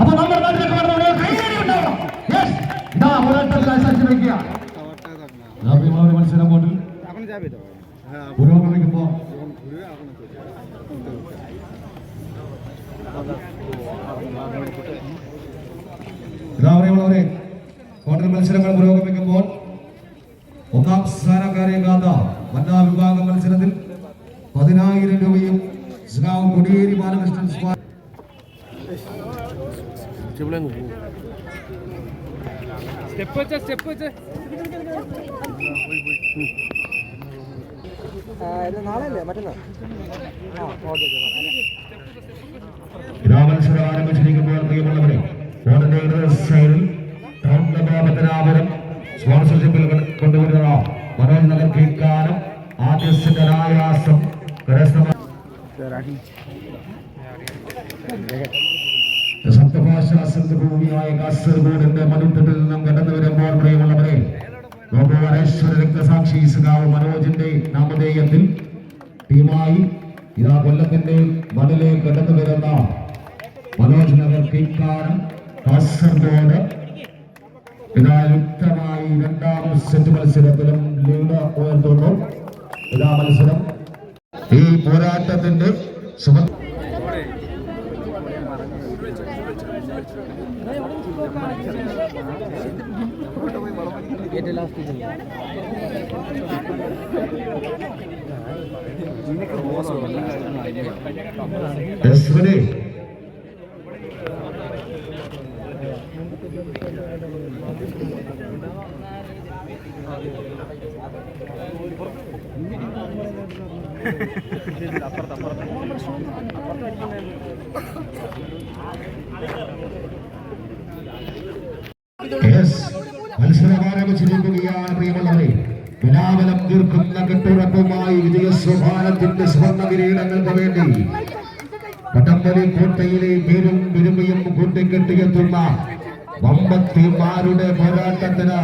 അപ്പൊ നമ്മൾ മത്സരം ബോട്ടിൽ പുരോഗമിക്കുമ്പോ രാവിലെയുള്ളവരെ ക്വാർട്ടർ മത്സരങ്ങൾ പുരോഗമിക്കുമ്പോൾ ഒന്നാം സ്ഥാനക്കാരെ കാന്ത വനിതാ വിഭാഗം മത്സരത്തിൽ സ്റ്റെപ്പ് വെച്ച സ്റ്റെപ്പ് വെച്ച. നാളെ അല്ലേ മറ്റന്നാ ആ ഓക്കെ ഇതാ മത്സരം ആരംഭിച്ചിരിക്കുമ്പോൾ പ്രിയമുള്ളവരെ ബോർഡിന്റെ ഇടത് സൈഡിൽ ടൗൺ പത്തനാപുരം സ്പോൺസർഷിപ്പിൽ കൊണ്ടുവരുന്ന മനോജ് നഗർ കീഴ്ക്കാനം ആദ്യത്തിന്റെ ആയാസം കരസ്ഥമാ സപ്തഭാഷാ ഭൂമിയായ കാസർഗോഡിന്റെ മനുഷ്യത്തിൽ നിന്നും കടന്നു വരുമ്പോൾ പ്രിയമുള്ളവരെ ഗോപവരേശ്വര രക്തസാക്ഷി സഖാവ് മനോജിന്റെ നാമധേയത്തിൽ ടീമായി ഇതാ കൊല്ലത്തിന്റെ മണിലെ കടന്നു വരുന്ന മനോജ് നഗർ കീക്കാനം കാസർഗോഡ്. ഇതാ യുക്തമായി രണ്ടാം സെറ്റ് മത്സരത്തിലും ലീഡ് ഉയർത്തുന്നു. ഇതാ മത്സരം. ഈ പോരാട്ടത്തിന്റെ സുമ ഏറ്റവും ലാസ്റ്റ് അപ്പുറത്ത് ready? മത്സരം ആരംഭിച്ചിരിക്കുകയാണ് പ്രിയമുള്ളവരെ. വിലാപനം തീർക്കുന്ന കെട്ടുറപ്പുമായി വിജയ സ്വഭാവത്തിന്റെ സ്വർണ കിരീടങ്ങൾക്ക് വേണ്ടി. കടമ്പലി കോട്ടയിലെ പേരും പെരുമയും കൂട്ടിക്കെട്ടിയെത്തുന്ന വമ്പത്തിമാരുടെ പോരാട്ടത്തിന്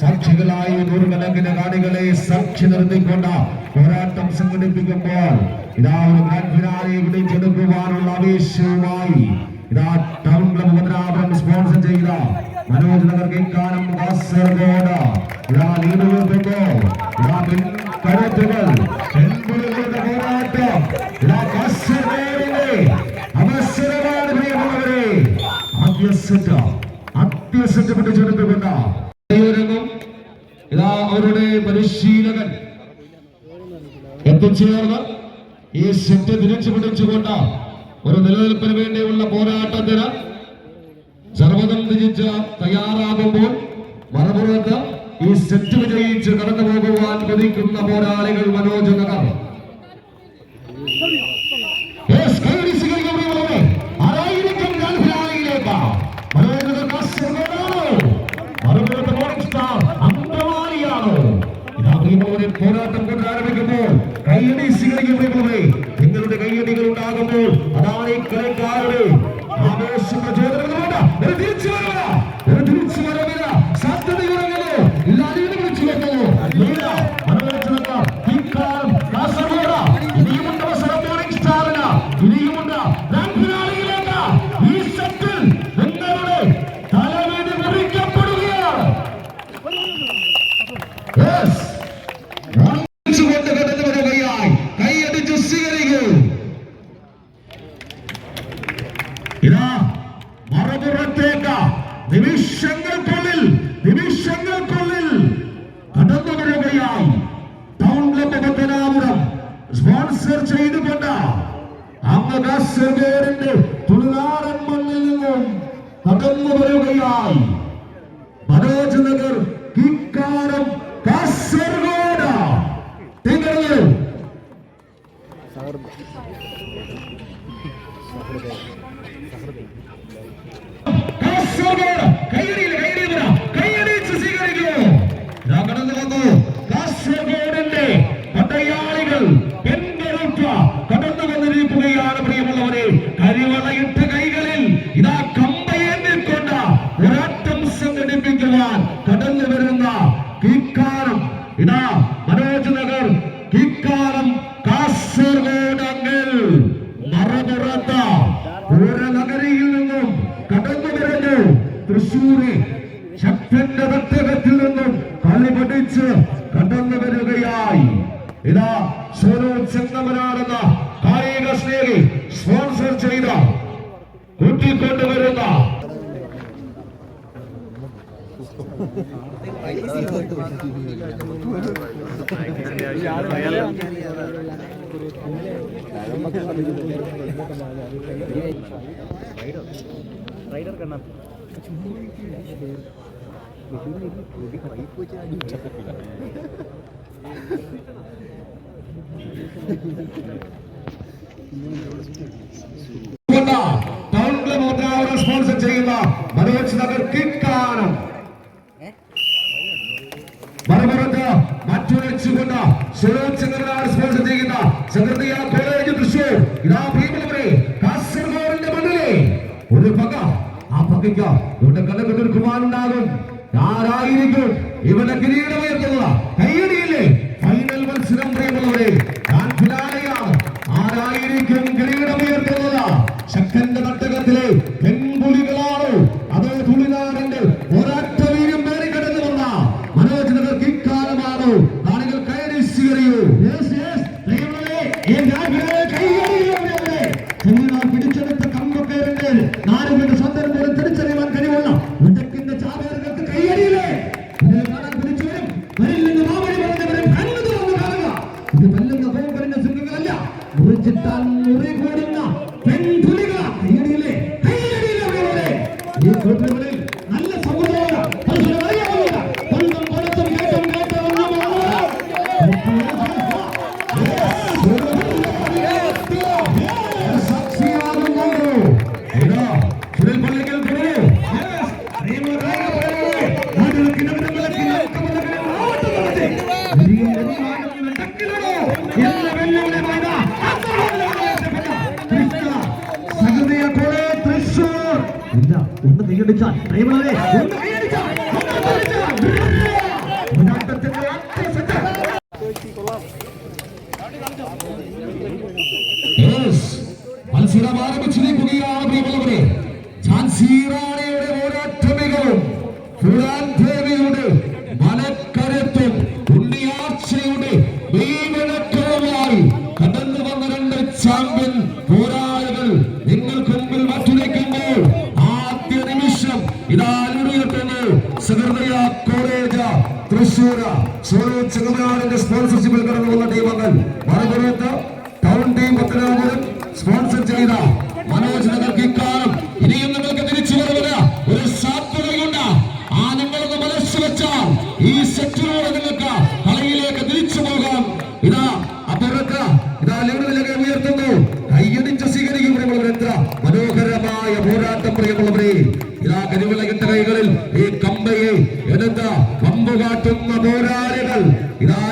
സാക്ഷികളായി നൂറുകണക്കിന് കാണികളെ സാക്ഷി നിർത്തിക്കൊണ്ട് പോരാട്ടം സംഘടിപ്പിക്കുമ്പോൾ ഇതാ ഒരു ഗ്രാൻഡ് വിളിച്ചെടുക്കുവാനുള്ള ആവേശവുമായി ഇതാ ടൗൺ ക്ലബ് മുദ്രാപുരം സ്പോൺസർ ചെയ്ത മനോജ് നഗർ കിക്കാനം കാസർഗോഡ്. ഇതാ ലീഡ് ഉയർത്തുന്നു ഇതാ കരുത്തുകൾ എത്തിച്ചേർന്ന് ഈ സെറ്റ് തിരിച്ചു പിടിച്ചുകൊണ്ട് ഒരു നിലനിൽപ്പിന് വേണ്ടിയുള്ള പോരാട്ടത്തിന് സർവതം തിരിച്ച് തയ്യാറാകുമ്പോൾ മറുപുറത്ത് ഈ സെറ്റ് വിജയിച്ച് കടന്നു പോകുവാൻ കൊതിക്കുന്ന പോരാളികൾ മനോജ് നഗർ. അതാണ് ഈ കളിക്കാരുടെ ആവേശം പ്രചോദനം തിരിച്ചു വരവ. മറുപുറത്തേക്ക്. നിമിഷങ്ങൾക്കുള്ളിൽ നിമിഷങ്ങൾക്കുള്ളിൽ കടന്നു വരികയായി. ടൗൺ ക്ലബ് പത്തനാപുരം സ്പോൺസർ ചെയ്തുകൊണ്ട് അങ്ങ് കാസർഗോഡിന്റെ തുളുനാടൻ മണ്ണിൽ നിന്നും കടന്നു വരികയായി. മനോജ് നഗർ കിക്കാരം കാസർഗോഡ് സംഘടിപ്പിക്കുവാൻ കടന്നു വരുന്ന കീക്കാരം. ഇതാ മനോജ് നഗർ കീക്കാരം കാസർഗോഡ് അങ്ങിൽ. മറതുറത്ത പൂരനഗരിയിൽ നിന്നും കടന്നു വരുന്നു. തൃശൂര് ശക്തന്റെ തട്ടകത്തിൽ നിന്നും കളി പഠിച്ച് കടന്നു വരികയായി. ഇതാ സോനോ കൊണ്ട് ടൗൺ ക്ലബ് സ്പോൺസർ ചെയ്യുന്ന മനോജ് നഗർ കിക്കാനം മറുപുറത്ത് മറ്റൊഴിച്ചുകൊണ്ട് സുരേഷ് ചന്ദ്രനാണ് സ്പോൺസർ ചെയ്യുന്ന ചന്ദ്രതയ കോളേജ് തൃശൂർ ഇതാ ഭീമനവരെ കാസർഗോഡിന്റെ മണ്ണിലെ ഒരു പക. ആ പകയ്ക്ക് ഇവിടെ ആരായിരിക്കും ഇവിടെ കിരീടമുയർത്തുക കൈയടിയില്ലേ berjutaan ribu ribu. ഒന്ന് കൈയടിച്ചാൽ പ്രേമളരെ ഒന്ന് കൈയടിച്ചാൽ ഒന്ന് കൈയടിച്ചാൽ മുന്നോട്ടത്തിന്റെ ഒറ്റ സെറ്റ് Yes. മത്സരം ആരംഭിച്ചിരിക്കുകയാണ് പ്രിയമുള്ളവരെ. ഝാൻസി റാണിയുടെ പോരാട്ട മികവും ഫുറാൻ കോളേജ് തൃശൂർ സോനു ചെങ്ങമനാടിന്റെ സ്പോൺസർഷിപ്പിൽ കടന്നു ടീമംഗൾ മറുപുറത്ത് ടൗൺ ടീം പത്തനാപുരം സ്പോൺസർ ചെയ്ത മനോജ് നഗർ ഇക്കാലം ഇനിയും നിങ്ങൾക്ക് തിരിച്ചു വരവില്ല ഒരു സാധ്യതയുണ്ട് ആ നിങ്ങളൊന്ന് മനസ്സ് വെച്ചാൽ ഈ സെറ്റിലൂടെ നിങ്ങൾക്ക് കളിയിലേക്ക് തിരിച്ചു പോകാം. ഇതാ അപ്പുറത്ത് ഇതാ ലീഡറിലേക്ക് ഉയർത്തുന്നു. കൈയടിച്ച് സ്വീകരിക്കും പ്രിയമുള്ളവർ എത്ര മനോഹരമായ പോരാട്ടം പ്രിയമുള്ളവരെ. ഇതാ കരിവിളകിട്ട കൈകളിൽ ഈ കമ്പയെ എടുത്ത് പമ്പ് കാട്ടുന്ന പോരാളികൾ. ഇതാ